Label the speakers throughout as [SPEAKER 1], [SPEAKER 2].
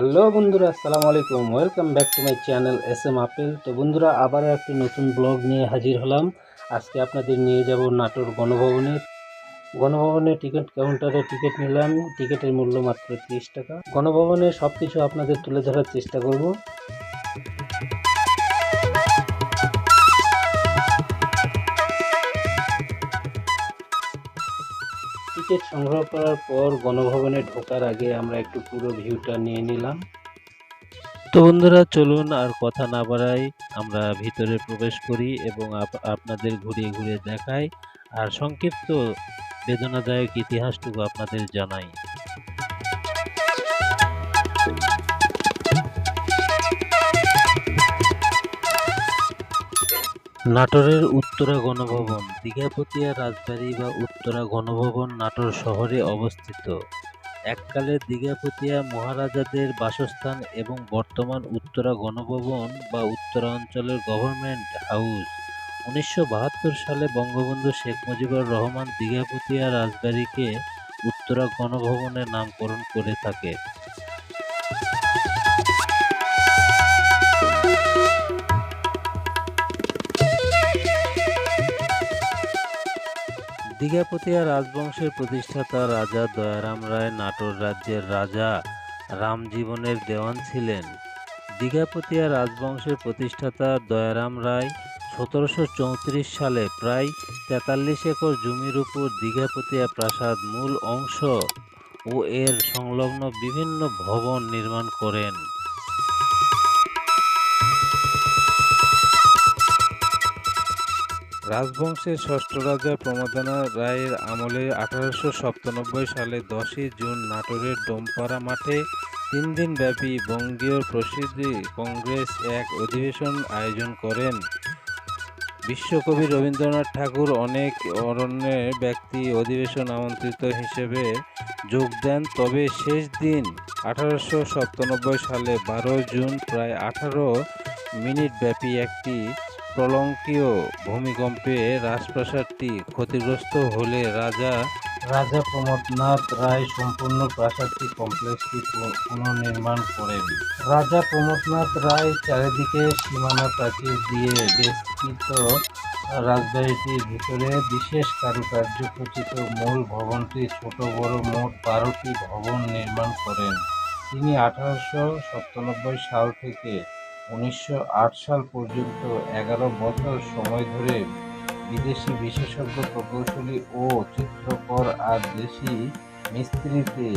[SPEAKER 1] Hello বন্ধুরা, আসসালামু আলাইকুম। Welcome back to my channel S M Apple তো বন্ধুরা, আবারও একটি নতুন ব্লগ নিয়ে হাজির হলাম। আজকে আপনাদের নিয়ে যাব নাটোর গণভবনে। গণভবনে টিকিট কাউন্টারে টিকিট নিলাম। টিকিটের মূল্য মাত্র তিরিশ টাকা। গণভবনে সব কিছু আপনাদের তুলে ধরার চেষ্টা করব। টিকিট সংগ্রহ করার পর গণভবনে ঢোকার আগে আমরা একটু পুরো ভিউটা নিয়ে নিলাম। তো বন্ধুরা, চলুন আর কথা না বাড়াই, আমরা ভিতরে প্রবেশ করি এবং আপনাদের ঘুরিয়ে ঘুরিয়ে দেখাই আর সংক্ষিপ্ত বেদনাদায়ক ইতিহাসটুকু আপনাদের জানাই। নাটোরের উত্তরা গণভবন, দীঘাপতিয়া রাজবাড়ি বা উত্তরা গণভবন, নাটোর শহরে অবস্থিত। এককালে দীঘাপতিয়া মহারাজাদের বাসস্থান এবং বর্তমান উত্তরা গণভবন বা উত্তরা অঞ্চলের গভর্নমেন্ট হাউস। উনিশশো বাহাত্তর সালে বঙ্গবন্ধু শেখ মুজিবুর রহমান দীঘাপতিয়া রাজবাড়িকে উত্তরা গণভবনের নামকরণ করে থাকে। দীঘাপতিয়া রাজবংশের প্রতিষ্ঠাতা রাজা দয়ারাম রায় নাটোর রাজ্যের রাজা রামজীবনের দেওয়ান ছিলেন। দীঘাপতিয়া রাজবংশের প্রতিষ্ঠাতা দয়ারাম রায় সতেরোশো চৌত্রিশ সালে প্রায় তেতাল্লিশ একর জমির উপর দীঘাপতিয়া প্রাসাদ মূল অংশ ও এর সংলগ্ন বিভিন্ন ভবন নির্মাণ করেন। রাজবংশের ষষ্ঠ রাজা প্রমোদানা রায়ের আমলে আঠারোশো সাতানব্বই সালে দশই জুন নাটোরের ডোমপাড়া মাঠে তিন দিন ব্যাপী বঙ্গীয় প্রসিদ্ধি কংগ্রেস এক অধিবেশন আয়োজন করেন। বিশ্বকবি রবীন্দ্রনাথ ঠাকুর অনেক অরণ্যের ব্যক্তি অধিবেশন আমন্ত্রিত হিসেবে যোগ দেন, তবে শেষ দিন আঠারোশো সাতানব্বই সালে বারো জুন প্রায় আঠারো মিনিট ব্যাপী একটি প্রলঙ্কীয় ভূমিকম্পে রাজপ্রাসাদটি ক্ষতিগ্রস্ত হলে রাজা রাজা প্রমোদনাথ রায় সম্পূর্ণ প্রাসাদটি কমপ্লেক্সটি পুনর্নির্মাণ করেন। রাজা প্রমোদনাথ রায় চারিদিকে সীমানা প্রাচীর দিয়ে বেষ্টিত রাজবাড়িটির ভিতরে বিশেষ কারুকার্য খচিত মূল ভবনটি ছোট, বড়, মোট বারোটি ভবন নির্মাণ করেন। তিনি আঠারোশো সাতানব্বই সাল থেকে উনিশশো আট সাল পর্যন্ত এগারো বছর সময় ধরে বিদেশি বিশেষজ্ঞ প্রকৌশলী ও চিত্রকর আর দেশি মিস্ত্রিতে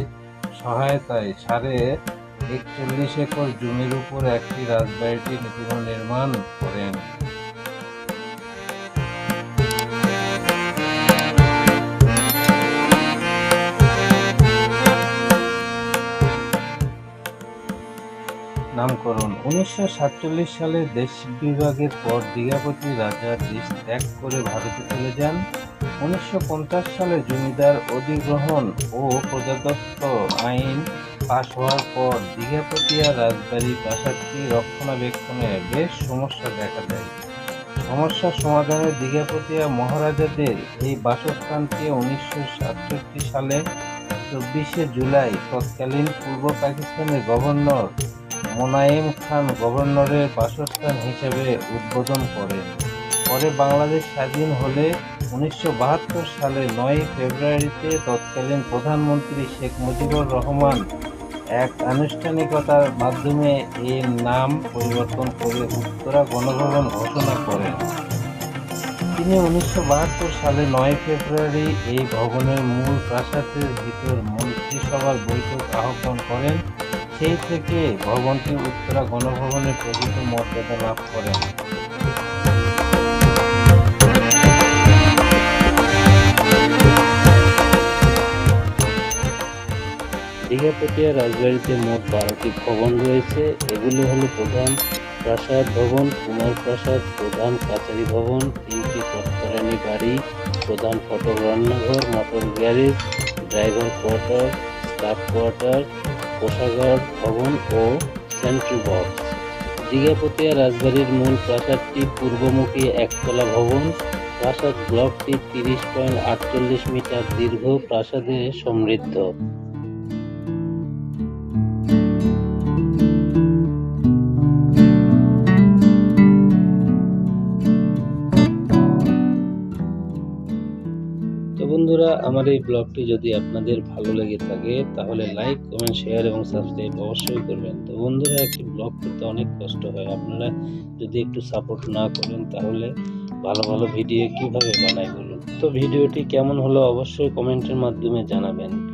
[SPEAKER 1] সহায়তায় সাড়ে একচল্লিশ একর জমির উপর একটি রাজবাড়িটি পুনর্নির্মাণ করেন। নামকরণ উনিশশো সাতচল্লিশ সালে দেশ বিভাগের পর দীঘাপতি রাজা দেশ ত্যাগ করে ভারতে চলে যান। উনিশশো পঞ্চাশ সালে জমিদার অধিগ্রহণ ও প্রজাতত্ত্ব আইন পাশ হওয়ার পর দীঘাপতিয়া রাজবাড়ি প্রাসাদটি রক্ষণাবেক্ষণে বেশ সমস্যা দেখা দেয়। সমস্যার সমাধানে দীঘাপতিয়া মহারাজাদের এই বাসস্থানকে উনিশশো সাতষট্টি সালে চব্বিশে জুলাই তৎকালীন পূর্ব পাকিস্তানের গভর্নর মোনায়েম খান গভর্নরের বাসস্থান হিসেবে উদ্বোধন করেন। পরে বাংলাদেশ স্বাধীন হলে উনিশশো বাহাত্তর সালে নয় ফেব্রুয়ারিতে তৎকালীন প্রধানমন্ত্রী শেখ মুজিবুর রহমান এক আনুষ্ঠানিকতার মাধ্যমে এর নাম পরিবর্তন করে উত্তরা গণভবন ঘোষণা করেন। তিনি উনিশশো বাহাত্তর সালে নয় ফেব্রুয়ারি এই ভবনের মূল প্রাসাদের ভিতর মন্ত্রিসভার বৈঠক আহ্বান করেন। সেই থেকে ভবনটি উত্তরা গণভবনের প্রকৃত মর্যাদা লাভ করেন। দীঘাপতিয়া রাজবাড়িতে মোট বারোটি ভবন রয়েছে। এগুলো হলো প্রধান প্রাসাদ ভবন, কুমার প্রাসাদ, প্রধান কাচারি ভবন, তিনটি তৎকরানি বাড়ি প্রধান ফটক রান্নাঘর, motor garage, driver quarter, staff quarter কোষাগার, ভবন ও সেন্ট্রি বক্স। দীঘাপতিয়া রাজবাড়ির মূল প্রাসাদটি পূর্বমুখী একতলা ভবন। প্রাসাদ ব্লকটি তিরিশ পয়েন্ট আটচল্লিশ মিটার দীর্ঘ, প্রাসাদে সমৃদ্ধ।
[SPEAKER 2] আমার এই ব্লগটি যদি আপনাদের ভালো লেগে থাকে, তাহলে লাইক, কমেন্ট, শেয়ার এবং সাবস্ক্রাইব অবশ্যই করবেন। তো বন্ধুরা, একটি ব্লগ করতে অনেক কষ্ট হয়। আপনারা যদি একটু সাপোর্ট না করেন, তাহলে ভালো ভালো ভিডিও কীভাবে বানাই বলুন? তো ভিডিওটি কেমন হলো অবশ্যই কমেন্টের মাধ্যমে জানাবেন।